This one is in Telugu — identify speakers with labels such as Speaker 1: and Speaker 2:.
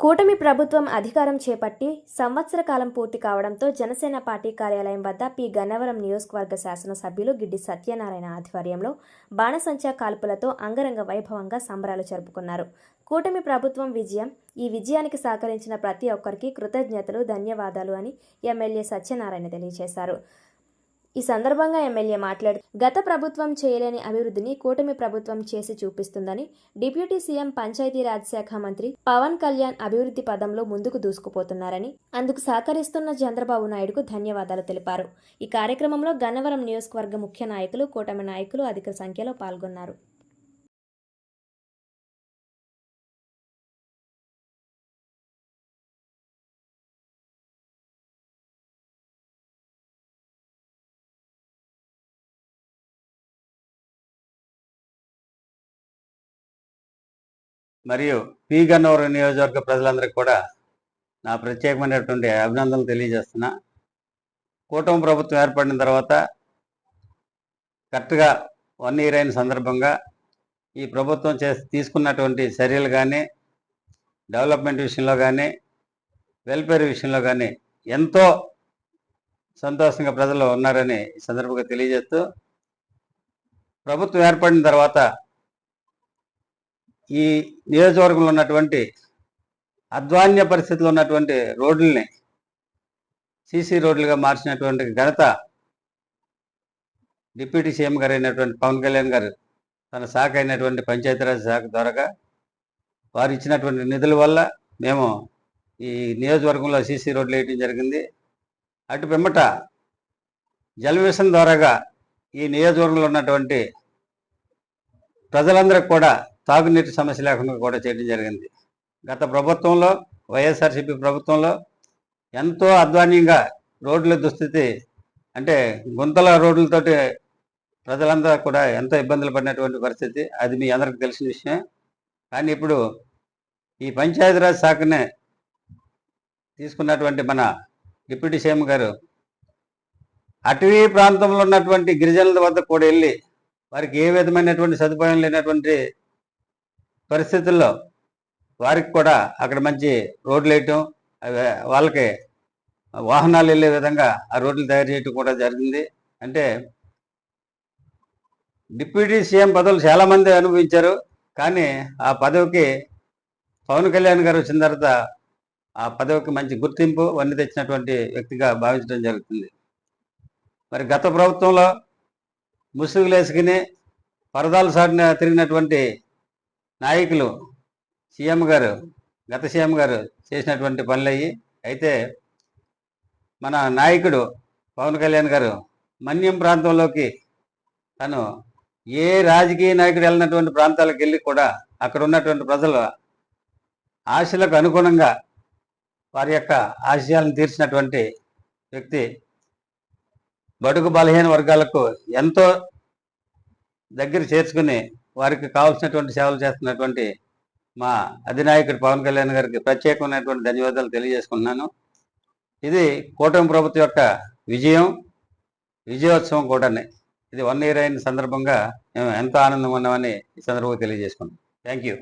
Speaker 1: కూటమి ప్రభుత్వం అధికారం చేపట్టి సంవత్సర కాలం పూర్తి కావడంతో జనసేన పార్టీ కార్యాలయం వద్ద పి గన్నవరం నియోజకవర్గ శాసనసభ్యులు గిడ్డి సత్యనారాయణ ఆధ్వర్యంలో బాణసంచా కాల్పులతో అంగరంగ వైభవంగా సంబరాలు జరుపుకున్నారు. కూటమి ప్రభుత్వం విజయం ఈ విజయానికి సహకరించిన ప్రతి ఒక్కరికి కృతజ్ఞతలు ధన్యవాదాలు అని ఎమ్మెల్యే సత్యనారాయణ తెలియజేశారు. ఈ సందర్భంగా ఎమ్మెల్యే మాట్లాడుతూ గత ప్రభుత్వం చేయలేని అభివృద్ధిని కూటమి ప్రభుత్వం చేసి చూపిస్తుందని డిప్యూటీ సీఎం పంచాయతీరాజ్ శాఖ మంత్రి పవన్ కళ్యాణ్ అభివృద్ధి పదంలో ముందుకు దూసుకుపోతున్నారని అందుకు సహకరిస్తున్న చంద్రబాబు నాయుడుకు ధన్యవాదాలు తెలిపారు. ఈ కార్యక్రమంలో గన్నవరం నియోజకవర్గ ముఖ్య నాయకులు కూటమి నాయకులు అధిక సంఖ్యలో పాల్గొన్నారు.
Speaker 2: మరియు పి గన్నవరం నియోజకవర్గ ప్రజలందరికీ కూడా నా ప్రత్యేకమైనటువంటి అభినందనలు తెలియజేస్తున్నా. కూటమి ప్రభుత్వం ఏర్పడిన తర్వాత కరెక్ట్గా వన్ ఇయర్ అయిన సందర్భంగా ఈ ప్రభుత్వం చే తీసుకున్నటువంటి చర్యలు కానీ డెవలప్మెంట్ విషయంలో కానీ వెల్ఫేర్ విషయంలో కానీ ఎంతో సంతోషంగా ప్రజలు ఉన్నారని ఈ సందర్భంగా తెలియజేస్తూ ప్రభుత్వం ఏర్పడిన తర్వాత ఈ నియోజకవర్గంలో ఉన్నటువంటి అధ్వాన్య పరిస్థితిలో ఉన్నటువంటి రోడ్లని సీసీ రోడ్లుగా మార్చినటువంటి ఘనత డిప్యూటీ సీఎం గారు అయినటువంటి పవన్ కళ్యాణ్ గారు తన శాఖ అయినటువంటి పంచాయతీరాజ్ శాఖ ద్వారా వారు ఇచ్చినటువంటి నిధుల వల్ల మేము ఈ నియోజకవర్గంలో సీసీ రోడ్లు వేయడం జరిగింది. అటు పిమ్మట జలవిషన్ ద్వారాగా ఈ నియోజకవర్గంలో ఉన్నటువంటి ప్రజలందరికీ కూడా తాగునీటి సమస్య లేకుండా కూడా చేయడం జరిగింది. గత ప్రభుత్వంలో వైఎస్ఆర్సీపీ ప్రభుత్వంలో ఎంతో అధ్వాన్యంగా రోడ్ల దుస్థితి అంటే గుంతల రోడ్లతోటి ప్రజలందరూ కూడా ఎంతో ఇబ్బందులు పడినటువంటి పరిస్థితి. అది మీ అందరికి తెలిసిన విషయం కానీ ఇప్పుడు ఈ పంచాయతీరాజ్ శాఖనే తీసుకున్నటువంటి మన డిప్యూటీ సీఎం గారు అటవీ ప్రాంతంలో ఉన్నటువంటి గిరిజనుల వద్ద కూడా వెళ్ళి వారికి ఏ విధమైనటువంటి సదుపాయం లేనటువంటి పరిస్థితుల్లో వారికి కూడా అక్కడ మంచి రోడ్లు వేయటం అవి వాళ్ళకి వాహనాలు వెళ్ళే విధంగా ఆ రోడ్లు తయారు చేయటం కూడా జరిగింది. అంటే డిప్యూటీ సీఎం పదవులు చాలామంది అనుభవించారు. కానీ ఆ పదవికి పవన్ కళ్యాణ్ గారు వచ్చిన తర్వాత ఆ పదవికి మంచి గుర్తింపు వన్ని తెచ్చినటువంటి వ్యక్తిగా భావించడం జరుగుతుంది. మరి గత ప్రభుత్వంలో ముసుగులు వేసుకుని పరదాలు సాటిన తిరిగినటువంటి నాయకులు సీఎం గారు గత సీఎం గారు చేసినటువంటి పనులు అయ్యి అయితే మన నాయకుడు పవన్ కళ్యాణ్ గారు మన్యం ప్రాంతంలోకి తను ఏ రాజకీయ నాయకుడు వెళ్ళినటువంటి ప్రాంతాలకు వెళ్ళి కూడా అక్కడ ఉన్నటువంటి ప్రజలు ఆశలకు అనుగుణంగా వారి యొక్క ఆశయాలను తీర్చినటువంటి వ్యక్తి బడుగు బలహీన వర్గాలకు ఎంతో దగ్గర చేర్చుకుని వారికి కావాల్సినటువంటి సేవలు చేస్తున్నటువంటి మా అధినాయకుడు పవన్ కళ్యాణ్ గారికి ప్రత్యేకమైనటువంటి ధన్యవాదాలు తెలియజేసుకుంటున్నాను. ఇది కూటమి ప్రభుత్వం యొక్క విజయం విజయోత్సవం కూడానే. ఇది వన్ ఇయర్ అయిన సందర్భంగా మేము ఎంతో ఆనందం ఉన్నామని ఈ సందర్భంగా తెలియజేసుకున్నాం థ్యాంక్ యూ